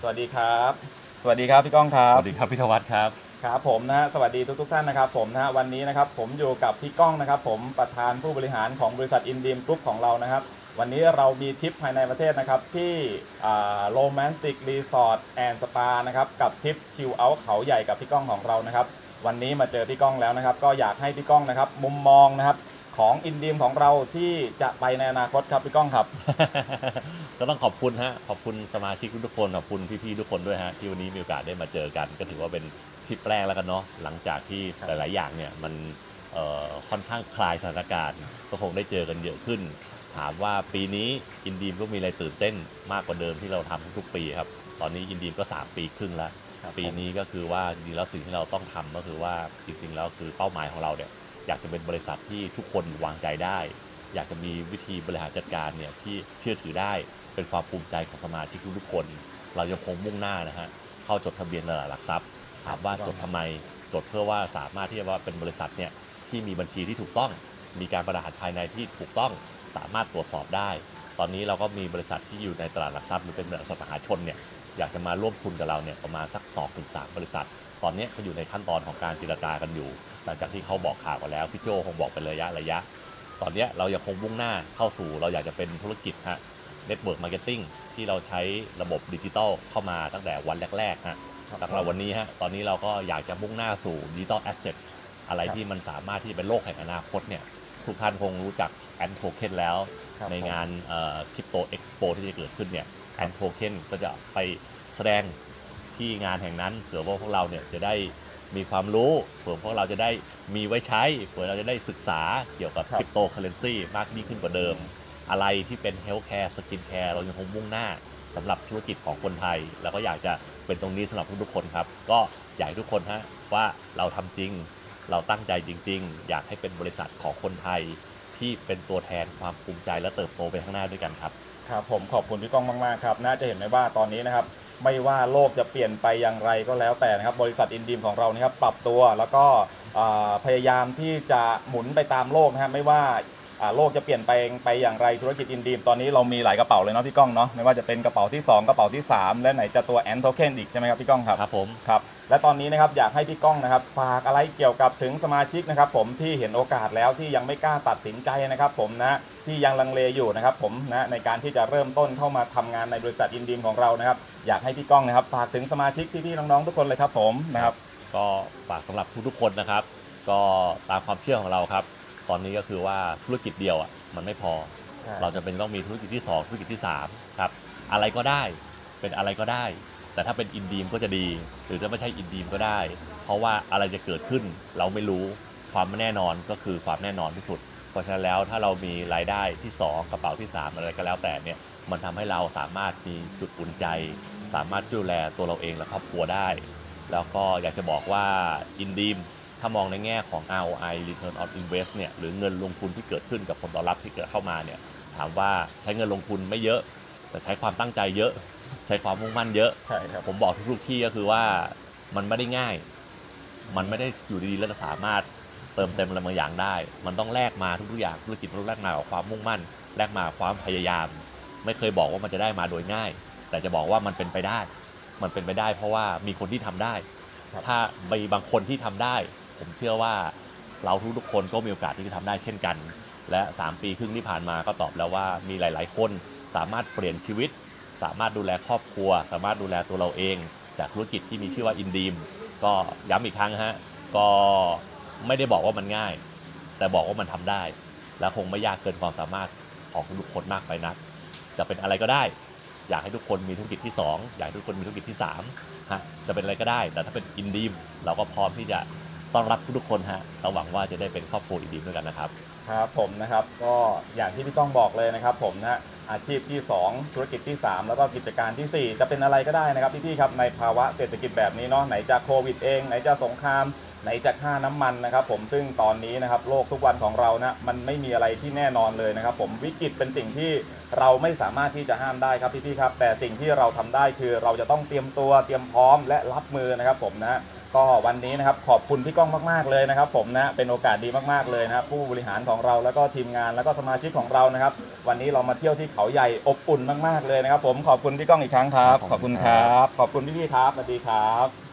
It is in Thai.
สวัสดีครับ สวัสดีครับพี่ก้องครัสบ วัสดีครับพี่ธวัฒน์ครับ ครับผมนะฮะสวัสดีทุกทท่านนะครับผมนะฮะวันนี้นะครับผมอยู่กับพี่ก้องนะครับผมประธานผู้บริหารของบริษัทอินดีมกรุ๊ปของเรานะครับ วันนี้เรามีทริปภายในประเทศนะครับที่โรแมนติกรีสอร์ทแอนด์สปานะครับกับทริปชิลเอาท์เขาใหญ่กับพี่ก้องของเรานะครับ วันนี้มาเจอพี่ก้องแล้วนะครับ ก็อยากให้พี่ก้องนะครับมุมมองนะครับ ของอินดีมของเราที่จะไปในอนาคตครับพี่ก้องครับ ก็ต้องขอบคุณฮะขอบคุณสมาชิกทุกคนขอบคุณพี่ๆทุกคนด้วยฮะที่วันนี้มีโอกาสได้มาเจอกัน ก็ถือว่าเป็นทริปแรกแล้วกันเนาะหลังจากที่ครับหลาย ๆ อย่างเนี่ยมันเอ่อค่อนข้างคลายสถานการณ์ก็คงได้เจอกันเยอะขึ้น ถามว่าปีนี้อินดีมก็มีอะไรตื่นเต้นมากกว่าเดิมที่เราทำทุกๆปีครับตอนนี้อินดีมก็ 3 ปีครึ่งแล้วครับปีนี้ก็คือว่าจริงๆแล้วสิ่งที่เราต้องทำก็คือว่าจริงๆแล้วคือเป้าหมายของเราเนี่ย อยากจะเป็นบริษัทที่ทุกคนวางใจได้ อยากจะมีวิธีบริหารจัดการเนี่ยที่เชื่อถือได้เป็นความภูมิใจของสมาชิกทุกๆคน เรายังคงมุ่งหน้านะฮะเข้าจดทะเบียนตลาดหลักทรัพย์ถามว่าจดทำไมจดเพื่อว่าสามารถที่จะว่าเป็นบริษัทเนี่ยที่มีบัญชีที่ถูกต้อง มีการบริหารภายในที่ถูกต้องสามารถตรวจสอบได้ ตอนนี้เราก็มีบริษัทที่อยู่ในตลาดหลักทรัพย์หรือเป็นบริษัทมหาชนเนี่ยอยากจะมาร่วมทุนกับเราเนี่ยประมาณสัก 2-3ถึงบริษัท ตอนนี้ก็อยู่ในขั้นตอนของการเจรจากันอยู่ หลังจากที่เขาบอกข่าวกันแล้วพี่โจคงบอกเป็นระยะระยะ ตอนเนี้ยเรายังคงมุ่งหน้าเข้าสู่เราอยากจะเป็นธุรกิจฮะ Network Marketing ที่เราใช้ระบบดิจิตอลเข้ามาตั้งแต่วันแรกๆฮะครับสำหรับวันนี้ฮะตอนนี้เราก็อยากจะมุ่งหน้าสู่ดิจิตอลแอสเซทอะไรครับที่มันสามารถที่จะเป็นโลกแห่งอนาคตเนี่ยทุกท่านคงรู้จักแอนโทเค็นแล้วครับในงานคริปโตเอ็กซ์โปที่จะเกิดขึ้นเนี่ยแอนโทเค็นก็จะไปแสดงที่งานแห่งนั้นเผื่อว่าพวกเราเนี่ยจะได้ มีความรู้เผื่อพวกเราจะได้มีไว้ใช้เผื่อเราจะได้ศึกษาเกี่ยวกับครับคริปโตเคอเรนซีมากยิ่งขึ้นกว่าเดิม อะไรที่เป็นเฮลท์แคร์สกินแคร์เรายังคงมุ่งหน้าสำหรับธุรกิจของคนไทย แล้วก็อยากจะเป็นตรงนี้สำหรับทุกๆคนครับ ก็อยากให้ทุกคนฮะว่าเราทำจริง เราตั้งใจจริง ๆ อยากให้เป็นบริษัทของคนไทย ที่เป็นตัวแทนความภูมิใจและเติบโตไปข้างหน้าด้วยกันครับ ครับผมขอบคุณพี่ก้องมาก ๆ ครับ น่าจะเห็นไหมว่าตอนนี้นะครับ ไม่ว่าโลกจะเปลี่ยนไปอย่างไรก็แล้วแต่นะครับ บริษัทอินดีมของเรานะครับปรับตัวแล้วก็พยายามที่จะหมุนไปตามโลกนะครับไม่ว่า อ่าโลกจะเปลี่ยนไปไปอย่างไรธุรกิจอินดีมตอนนี้เรามีหลายกระเป๋าเลยเนาะพี่ก้องเนาะไม่ว่าจะเป็นกระเป๋าที่ 2 กระเป๋าที่ 3 และไหนจะตัวแอนโทเค็นอีกใช่ไหมครับพี่ก้องครับครับผมครับและตอนนี้นะครับอยากให้พี่ก้องนะครับฝากอะไรเกี่ยวกับถึงสมาชิกนะครับผมที่เห็นโอกาสแล้วที่ยังไม่กล้าตัดสินใจนะครับผมนะที่ยังลังเลอยู่นะครับผมนะในการที่จะเริ่มต้นเข้ามาทำงานในบริษัทอินดีมของเรานะครับอยากให้พี่ก้องนะครับฝากถึงสมาชิกพี่ๆน้องๆทุกคนเลยครับผมนะครับก็ฝากสำหรับทุกๆคนนะครับ ก็ตามความเชื่อของเราครับ ตอนนี้ก็คือว่าธุรกิจเดียวอะมันไม่พอเราจะเป็นต้องมีธุรกิจที่ 2 ธุรกิจที่3ครับอะไรก็ได้เป็นอะไรก็ได้ แต่ถ้าเป็นอินดีมก็จะดี หรือจะไม่ใช่อินดีมก็ได้ เพราะว่าอะไรจะเกิดขึ้นเราไม่รู้ความไม่แน่นอนก็คือความแน่นอนที่สุด เพราะฉะนั้นแล้วถ้าเรามีรายได้ที่ 2 กระเป๋าที่ 3 อะไรก็แล้วแต่เนี่ยมันทำให้เราสามารถมีจุดอุ่นใจ สามารถดูแลตัวเราเองและครอบครัวได้ แล้วก็อยากจะบอกว่าอินดีม ถ้ามองในแง่ของ ROI Return on Invest เนี่ยหรือเงินลงทุนที่เกิดขึ้นกับผลตอบรับที่เกิดเข้ามาเนี่ยถามว่าใช้เงินลงทุนไม่เยอะ แต่ใช้ความตั้งใจเยอะ ใช้ความมุ่งมั่นเยอะใช่ครับผมบอกทุกๆที่ก็คือว่ามันไม่ได้ง่าย มันไม่ได้อยู่ดีๆแล้วจะสามารถเติมเต็มอะไรบางอย่างได้ มันต้องแลกมาทุกๆอย่างธุรกิจมันต้องแลกมากับความมุ่งมั่นแลกมากับความพยายาม ไม่เคยบอกว่ามันจะได้มาโดยง่าย แต่จะบอกว่ามันเป็นไปได้ มันเป็นไปได้ เพราะว่ามีคนที่ทำได้ครับถ้ามีบางคนที่ทำได้ ผมเชื่อว่าเราทุกๆคนก็มีโอกาสที่จะทำได้เช่นกัน และ 3 ปีครึ่งที่ผ่านมาก็ตอบแล้วว่ามีหลาย ๆ คนสามารถเปลี่ยนชีวิต สามารถดูแลครอบครัว สามารถดูแลตัวเราเอง จากธุรกิจที่มีชื่อว่าอินดีมก็ย้ำอีกครั้งฮะก็ไม่ได้บอกว่ามันง่าย แต่บอกว่ามันทำได้ และคงไม่ยากเกินความสามารถของทุกคนมากไปนัก จะเป็นอะไรก็ได้ อยากให้ทุกคนมีธุรกิจที่ 2 อยากให้ทุกคนมีธุรกิจที่3ฮะจะเป็นอะไรก็ได้ แต่ถ้าเป็นอินดีมเราก็พร้อมที่จะ ต้อนรับทุกๆคนฮะเราหวังว่าจะได้เป็นครอบครัวดีมด้วยกันนะครับ ครับผมนะครับก็อย่างที่พี่ก้องบอกเลยนะครับ ผมนะอาชีพที่ 2 ธุรกิจที่ 3 แล้วก็กิจการทีสี่ 4 จะเป็นอะไรก็ได้นะครับพี่ๆครับในภาวะเศรษฐกิจแบบนี้เนาะไหนจะโควิดเองไหนจะสงคราม ไหนจะค่าน้ำมันนะครับ ผมซึ่งตอนนี้นะครับโลกทุกวันของเรานะมันไม่มีอะไรที่แน่นอนเลยนะครับ ผมวิกฤตเป็นสิ่งที่เราไม่สามารถที่จะห้ามได้ครับพี่ๆครับ แต่สิ่งที่เราทำได้คือเราจะต้องเตรียมตัวเตรียมพร้อมและรับมือนะครับ ผมนะ ก็วันนี้นะครับขอบคุณพี่ก้องมาก ๆเลยนะครับ ผมนะเป็นโอกาสดีมากๆเลยนะครับผู้บริหารของเราแล้วก็ทีมงานแล้วก็สมาชิกของเรานะครับ วันนี้เรามาเที่ยวที่เขาใหญ่อบอุ่นมากๆเลยนะครับ ผมขอบคุณพี่ก้องอีกครั้งครับ ขอบคุณครับ ขอบคุณพี่ๆครับสวัสดีครับ